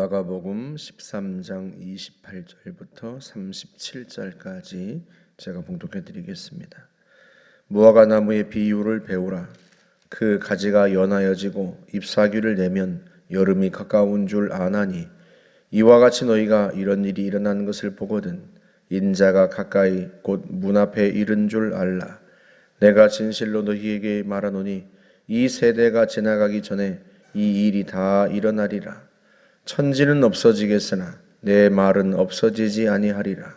마가복음 13장 28절부터 37절까지 제가 봉독해 드리겠습니다. 무화과 나무의 비유를 배우라. 그 가지가 연하여지고 잎사귀를 내면 여름이 가까운 줄 아나니 이와 같이 너희가 이런 일이 일어나는 것을 보거든 인자가 가까이 곧 문 앞에 이른 줄 알라. 내가 진실로 너희에게 말하노니 이 세대가 지나가기 전에 이 일이 다 일어나리라. 천지는 없어지겠으나 내 말은 없어지지 아니하리라.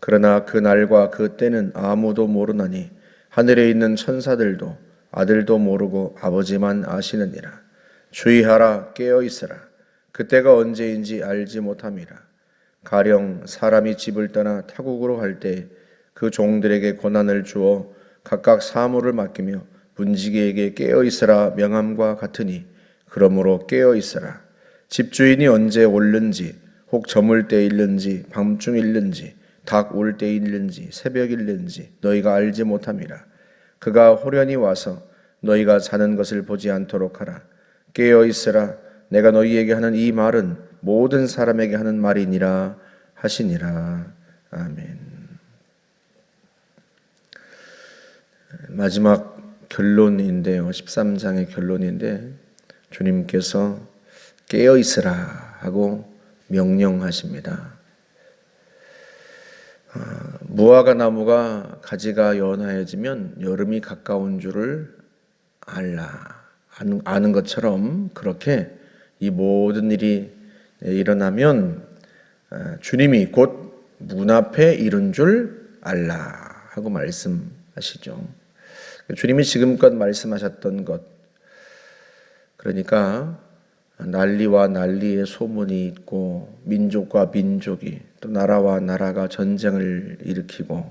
그러나 그 날과 그 때는 아무도 모르나니 하늘에 있는 천사들도 아들도 모르고 아버지만 아시느니라. 주의하라 깨어 있으라. 그때가 언제인지 알지 못함이라. 가령 사람이 집을 떠나 타국으로 갈 때 그 종들에게 고난을 주어 각각 사물을 맡기며 분지기에게 깨어 있으라 명함과 같으니 그러므로 깨어 있으라. 집주인이 언제 올는지 혹 저물 때 일는지 밤중 일는지 닭 올 때 일는지 새벽 일는지 너희가 알지 못함이라. 그가 호련히 와서 너희가 자는 것을 보지 않도록 하라. 깨어 있으라. 내가 너희에게 하는 이 말은 모든 사람에게 하는 말이니라 하시니라. 아멘. 마지막 결론인데요. 13장의 결론인데 주님께서 깨어 있으라 하고 명령하십니다. 아, 무화과 나무가 가지가 연하여지면 여름이 가까운 줄을 알라. 아는 것처럼 그렇게 이 모든 일이 일어나면 아, 주님이 곧 문 앞에 이른 줄 알라 하고 말씀하시죠. 주님이 지금껏 말씀하셨던 것, 그러니까 난리와 난리의 소문이 있고 민족과 민족이 또 나라와 나라가 전쟁을 일으키고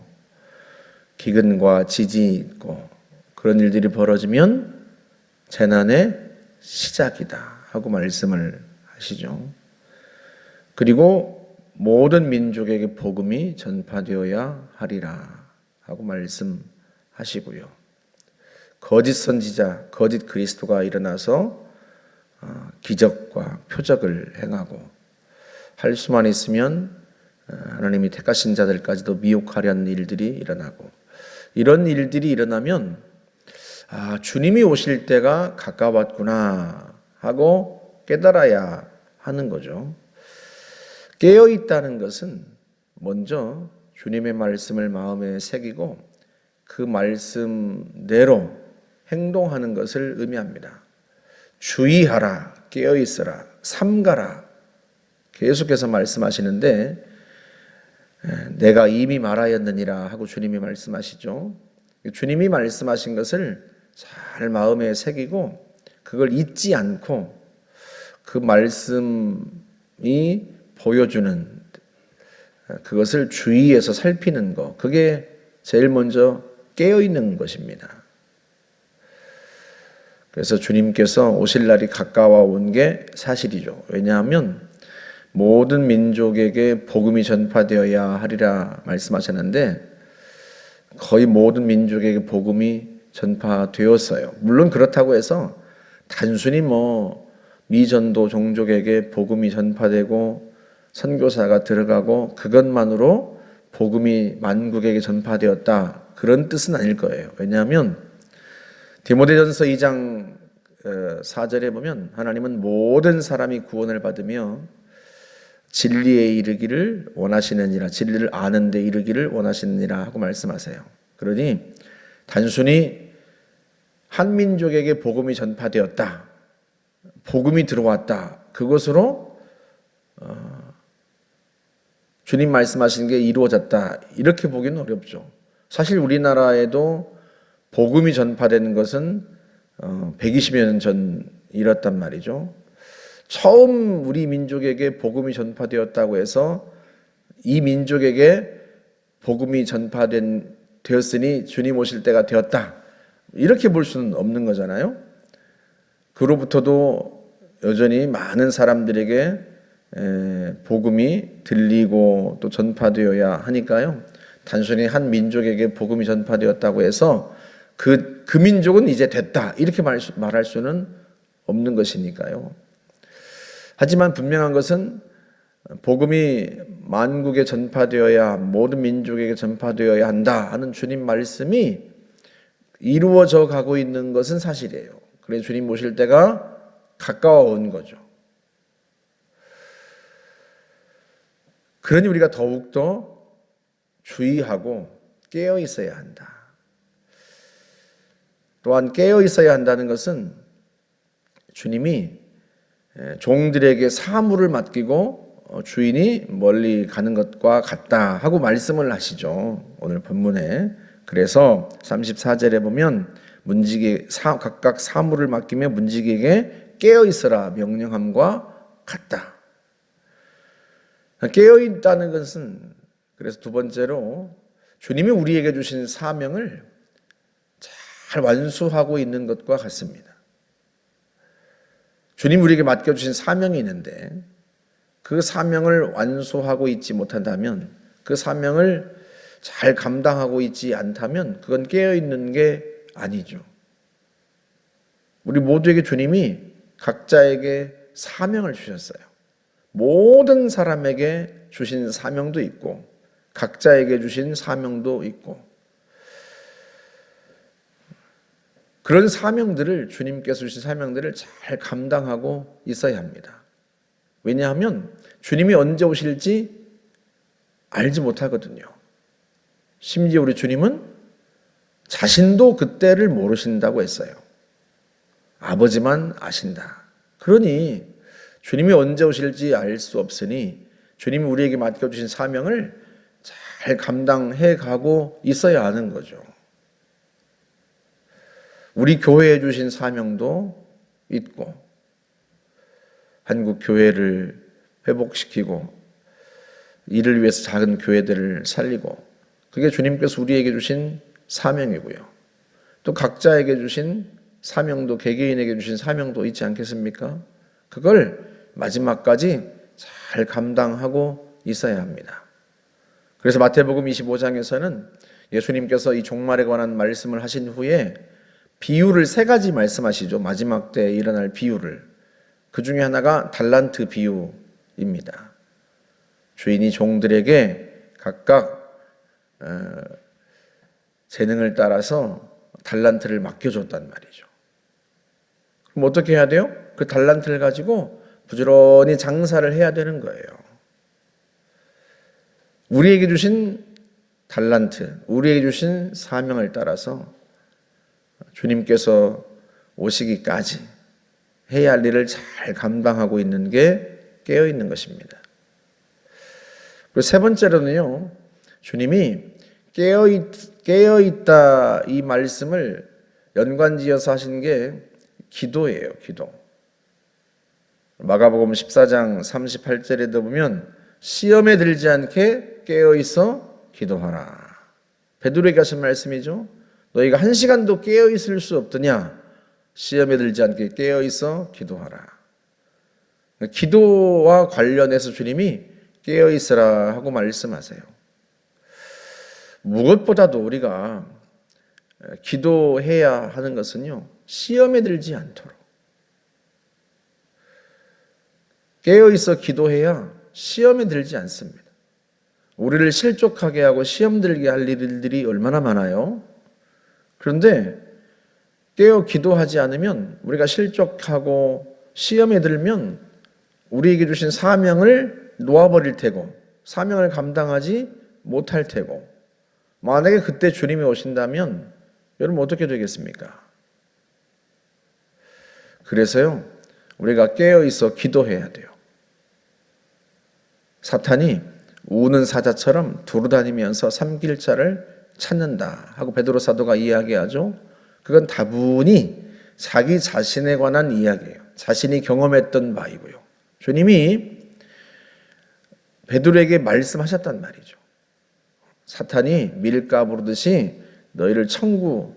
기근과 지진이 있고 그런 일들이 벌어지면 재난의 시작이다 하고 말씀을 하시죠. 그리고 모든 민족에게 복음이 전파되어야 하리라 하고 말씀하시고요. 거짓 선지자, 거짓 그리스도가 일어나서 어, 기적과 표적을 행하고 할 수만 있으면 어, 하나님이 택하신 자들까지도 미혹하려는 일들이 일어나고 이런 일들이 일어나면 아, 주님이 오실 때가 가까웠구나 하고 깨달아야 하는 거죠. 깨어 있다는 것은 먼저 주님의 말씀을 마음에 새기고 그 말씀대로 행동하는 것을 의미합니다. 주의하라, 깨어 있으라, 삼가라. 계속해서 말씀하시는데 내가 이미 말하였느니라 하고 주님이 말씀하시죠. 주님이 말씀하신 것을 잘 마음에 새기고 그걸 잊지 않고 그 말씀이 보여주는 그것을 주의해서 살피는 것. 그게 제일 먼저 깨어 있는 것입니다. 그래서 주님께서 오실 날이 가까워 온 게 사실이죠. 왜냐하면 모든 민족에게 복음이 전파되어야 하리라 말씀하셨는데 거의 모든 민족에게 복음이 전파되었어요. 물론 그렇다고 해서 단순히 뭐 미전도 종족에게 복음이 전파되고 선교사가 들어가고 그것만으로 복음이 만국에게 전파되었다 그런 뜻은 아닐 거예요. 왜냐하면 디모데전서 2장 4절에 어, 보면 하나님은 모든 사람이 구원을 받으며 진리에 이르기를 원하시느니라 진리를 아는 데 이르기를 원하시느니라 하고 말씀하세요. 그러니 단순히 한 민족에게 복음이 전파되었다. 복음이 들어왔다. 그것으로 어, 주님 말씀하신 게 이루어졌다. 이렇게 보기는 어렵죠. 사실 우리나라에도 복음이 전파되는 것은 120여 어, 년 전이었단 말이죠. 처음 우리 민족에게 복음이 전파되었다고 해서 이 민족에게 복음이 전파된 되었으니 주님 오실 때가 되었다. 이렇게 볼 수는 없는 거잖아요. 그로부터도 여전히 많은 사람들에게 복음이 들리고 또 전파되어야 하니까요. 단순히 한 민족에게 복음이 전파되었다고 해서 그, 그 민족은 이제 됐다. 이렇게 말, 말할 수는 없는 것이니까요. 하지만 분명한 것은 복음이 만국에 전파되어야 모든 민족에게 전파되어야 한다 하는 주님 말씀이 이루어져 가고 있는 것은 사실이에요. 그래서 주님 오실 때가 가까워 온 거죠. 그러니 우리가 더욱더 주의하고 깨어 있어야 한다. 또한 깨어 있어야 한다는 것은 주님이 종들에게 사물을 맡기고 어, 주인이 멀리 가는 것과 같다 하고 말씀을 하시죠. 오늘 본문에. 그래서 34절에 보면 문지기 사, 각각 사물을 맡기며 문지기에게 깨어 있어라 명령함과 같다. 깨어 있다는 것은 그래서 두 번째로 주님이 우리에게 주신 사명을 잘 완수하고 있는 것과 같습니다. 주님 우리에게 맡겨주신 사명이 있는데 그 사명을 완수하고 있지 못한다면 그 사명을 잘 감당하고 있지 않다면 그건 깨어 있는 게 아니죠. 우리 모두에게 주님이 각자에게 사명을 주셨어요. 모든 사람에게 주신 사명도 있고 각자에게 주신 사명도 있고 그런 사명들을 주님께서 주신 사명들을 잘 감당하고 있어야 합니다. 왜냐하면 주님이 언제 오실지 알지 못하거든요. 심지어 우리 주님은 자신도 그때를 모르신다고 했어요. 아버지만 아신다. 그러니 주님이 언제 오실지 알 수 없으니 주님이 우리에게 맡겨주신 사명을 잘 감당해 가고 있어야 하는 거죠. 우리 교회에 주신 사명도 있고, 한국 교회를 회복시키고, 이를 위해서 작은 교회들을 살리고, 그게 주님께서 우리에게 주신 사명이고요. 또 각자에게 주신 사명도, 개개인에게 주신 사명도 있지 않겠습니까? 그걸 마지막까지 잘 감당하고 있어야 합니다. 그래서 마태복음 25장에서는 예수님께서 이 종말에 관한 말씀을 하신 후에 비유를 세 가지 말씀하시죠. 마지막 때 일어날 비유를. 그 중에 하나가 달란트 비유입니다. 주인이 종들에게 각각 어, 재능을 따라서 달란트를 맡겨줬단 말이죠. 그럼 어떻게 해야 돼요? 그 달란트를 가지고 부지런히 장사를 해야 되는 거예요. 우리에게 주신 달란트, 우리에게 주신 사명을 따라서 주님께서 오시기까지 해야 할 일을 잘 감당하고 있는 게 깨어 있는 것입니다. 그리고 세 번째로는요, 주님이 깨어, 있, 깨어 있다 이 말씀을 연관지어서 하신 게 기도예요, 기도. 마가복음 14장 38절에도 보면 시험에 들지 않게 깨어 있어 기도하라. 베드로에게 하신 말씀이죠. 너희가 한 시간도 깨어 있을 수 없더냐? 시험에 들지 않게 깨어 있어 기도하라. 기도와 관련해서 주님이 깨어 있으라 하고 말씀하세요. 무엇보다도 우리가 기도해야 하는 것은요, 시험에 들지 않도록. 깨어 있어 기도해야 시험에 들지 않습니다. 우리를 실족하게 하고 시험 들게 할 일들이 얼마나 많아요? 그런데 깨어 기도하지 않으면 우리가 실족하고 시험에 들면 우리에게 주신 사명을 놓아버릴 테고 사명을 감당하지 못할 테고 만약에 그때 주님이 오신다면 여러분 어떻게 되겠습니까? 그래서요 우리가 깨어 있어 기도해야 돼요. 사탄이 우는 사자처럼 두루다니면서 삼길자를 찾는다 하고 베드로 사도가 이야기하죠. 그건 다분히 자기 자신에 관한 이야기예요. 자신이 경험했던 바이고요. 주님이 베드로에게 말씀하셨단 말이죠. 사탄이 밀가 부르듯이 너희를 청구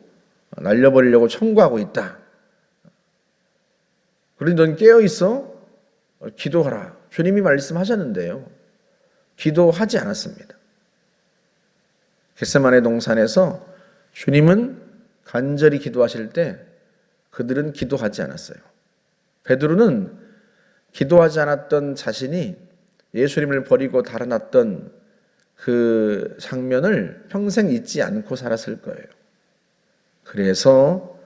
날려버리려고 청구하고 있다. 그러니 넌 깨어 있어 기도하라. 주님이 말씀하셨는데요. 기도하지 않았습니다. 겟세만의 동산에서 주님은 간절히 기도하실 때 그들은 기도하지 않았어요. 베드로는 기도하지 않았던 자신이 예수님을 버리고 달아났던 그 장면을 평생 잊지 않고 살았을 거예요. 그래서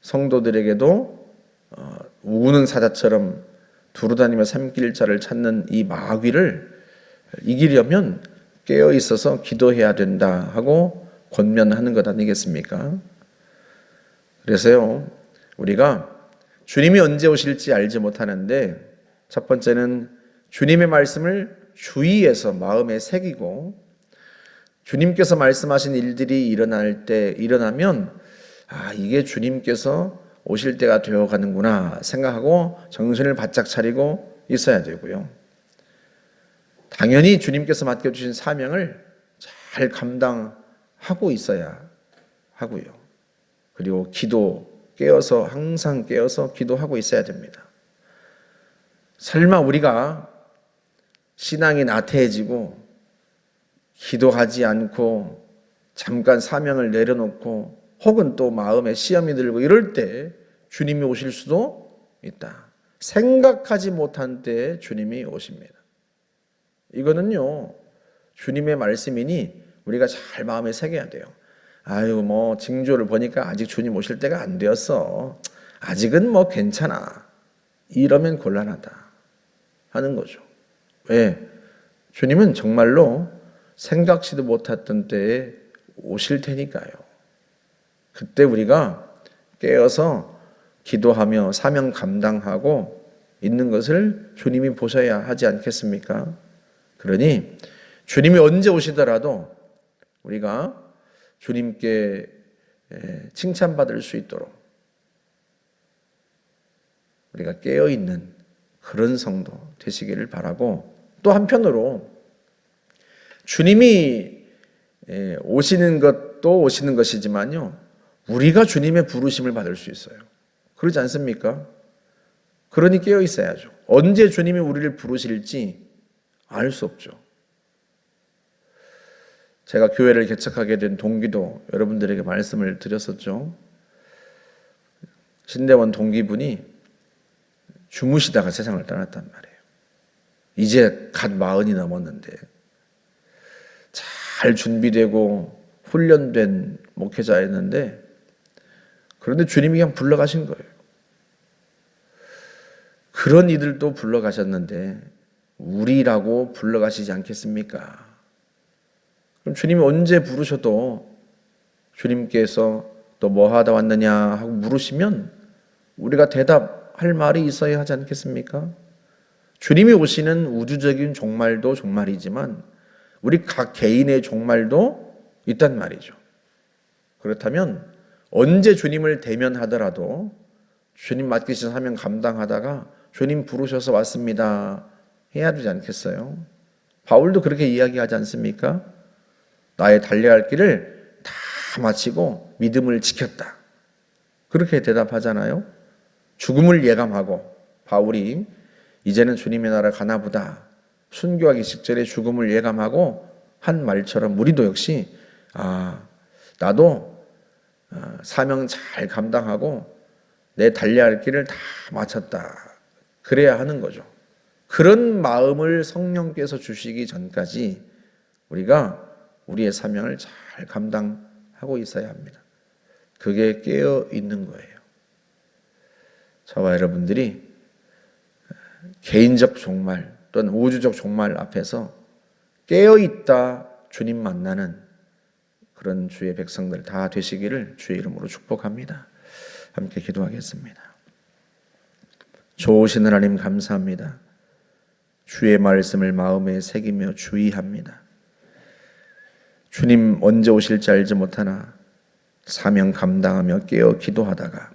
성도들에게도 어, 우는 사자처럼 두루다니며 삼킬 자를 찾는 이 마귀를 이기려면 깨어 있어서 기도해야 된다 하고 권면하는 것 아니겠습니까? 그래서요, 우리가 주님이 언제 오실지 알지 못하는데 첫 번째는 주님의 말씀을 주의해서 마음에 새기고 주님께서 말씀하신 일들이 일어날 때 일어나면 아, 이게 주님께서 오실 때가 되어 가는구나 생각하고 정신을 바짝 차리고 있어야 되고요. 당연히 주님께서 맡겨주신 사명을 잘 감당하고 있어야 하고요. 그리고 기도 깨어서 항상 깨어서 기도하고 있어야 됩니다. 설마 우리가 신앙이 나태해지고 기도하지 않고 잠깐 사명을 내려놓고 혹은 또 마음에 시험이 들고 이럴 때 주님이 오실 수도 있다. 생각하지 못한 때에 주님이 오십니다. 이거는요, 주님의 말씀이니 우리가 잘 마음에 새겨야 돼요. 아유, 뭐, 징조를 보니까 아직 주님 오실 때가 안 되었어. 아직은 뭐 괜찮아. 이러면 곤란하다. 하는 거죠. 왜? 주님은 정말로 생각지도 못했던 때에 오실 테니까요. 그때 우리가 깨어서 기도하며 사명 감당하고 있는 것을 주님이 보셔야 하지 않겠습니까? 그러니 주님이 언제 오시더라도 우리가 주님께 칭찬받을 수 있도록 우리가 깨어 있는 그런 성도 되시기를 바라고 또 한편으로 주님이 오시는 것도 오시는 것이지만요. 우리가 주님의 부르심을 받을 수 있어요. 그러지 않습니까? 그러니 깨어 있어야죠. 언제 주님이 우리를 부르실지 알 수 없죠. 제가 교회를 개척하게 된 동기도 여러분들에게 말씀을 드렸었죠. 신대원 동기분이 주무시다가 세상을 떠났단 말이에요. 이제 갓 마흔이 넘었는데 잘 준비되고 훈련된 목회자였는데 그런데 주님이 그냥 불러가신 거예요. 그런 이들도 불러가셨는데 우리라고 불러가시지 않겠습니까? 그럼 주님이 언제 부르셔도 주님께서 또 뭐 하다 왔느냐 하고 물으시면 우리가 대답할 말이 있어야 하지 않겠습니까? 주님이 오시는 우주적인 종말도 종말이지만 우리 각 개인의 종말도 있단 말이죠. 그렇다면 언제 주님을 대면하더라도 주님 맡기신 사명 감당하다가 주님 부르셔서 왔습니다. 해야 되지 않겠어요? 바울도 그렇게 이야기하지 않습니까? 나의 달려야 할 길을 다 마치고 믿음을 지켰다. 그렇게 대답하잖아요. 죽음을 예감하고 바울이 이제는 주님의 나라 가나 보다. 순교하기 직전에 죽음을 예감하고 한 말처럼 우리도 역시 아, 나도 아, 사명 잘 감당하고 내 달려야 할 길을 다 마쳤다. 그래야 하는 거죠. 그런 마음을 성령께서 주시기 전까지 우리가 우리의 사명을 잘 감당하고 있어야 합니다. 그게 깨어 있는 거예요. 저와 여러분들이 개인적 종말 또는 우주적 종말 앞에서 깨어 있다 주님 만나는 그런 주의 백성들 다 되시기를 주의 이름으로 축복합니다. 함께 기도하겠습니다. 좋으신 하나님 감사합니다. 주의 말씀을 마음에 새기며 주의합니다. 주님 언제 오실지 알지 못하나 사명 감당하며 깨어 기도하다가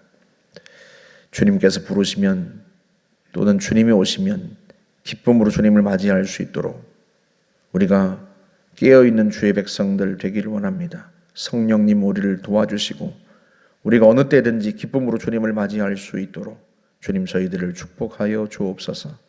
주님께서 부르시면 또는 주님이 오시면 기쁨으로 주님을 맞이할 수 있도록 우리가 깨어 있는 주의 백성들 되기를 원합니다. 성령님 우리를 도와주시고 우리가 어느 때든지 기쁨으로 주님을 맞이할 수 있도록 주님 저희들을 축복하여 주옵소서.